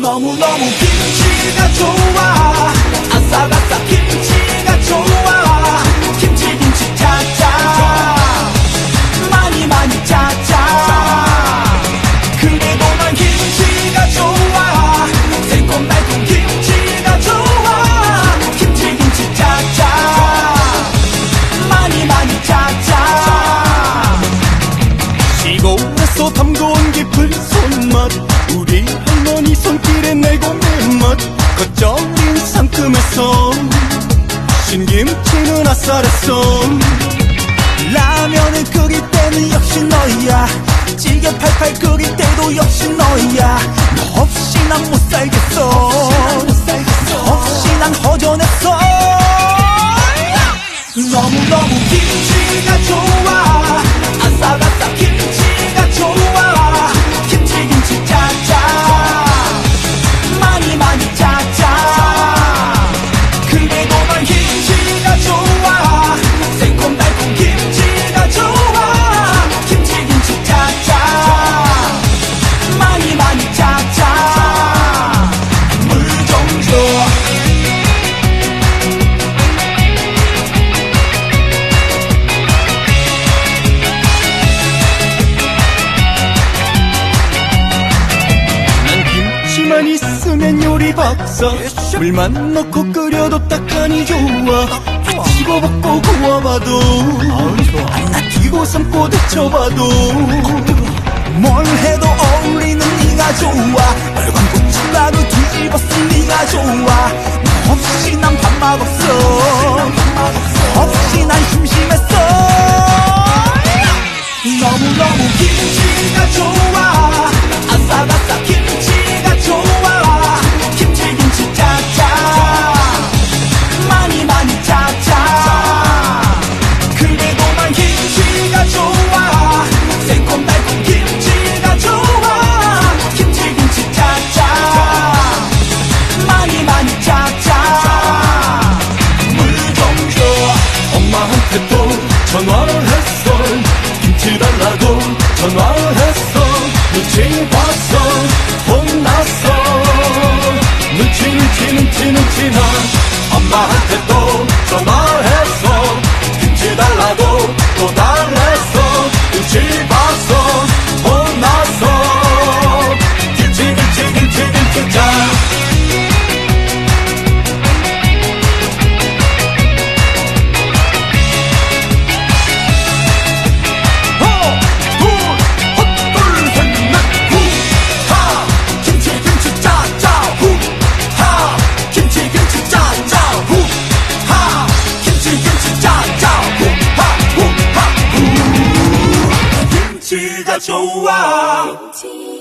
너무 너무 김치가 좋아. 아삭아삭 김치가 좋아. 김치 김치 짜짜. 많이 많이 짜짜. 그래도 난 김치가 좋아. 새콤달콤 김치가 좋아. 김치 김치 짜짜. 많이 많이 짜짜. 시골에서 담궈온 깊은 아싸랬어 라면을 끓일 때는 역시 너야. 찌개 팔팔 끓일 때도 역시 너야. 너 없이 난 못 살겠어. 너 없이 난 허전했어. 너무너무 김치가 좋아. 아삭아삭 김치 박사. 물만 넣고 끓여도 딱하니 좋아. 집어먹고 구워봐도. 나 튀고 삶고 데쳐봐도. 뭘 해도 어울리는 네가 좋아. 빨간 고춧가루 뒤집어 쓴 네가 좋아. 너 없이 난 밥맛 없어 봤어. 혼났어. 눈치 눈치 눈치 눈치 나 엄마한테 또 전화를 骄傲。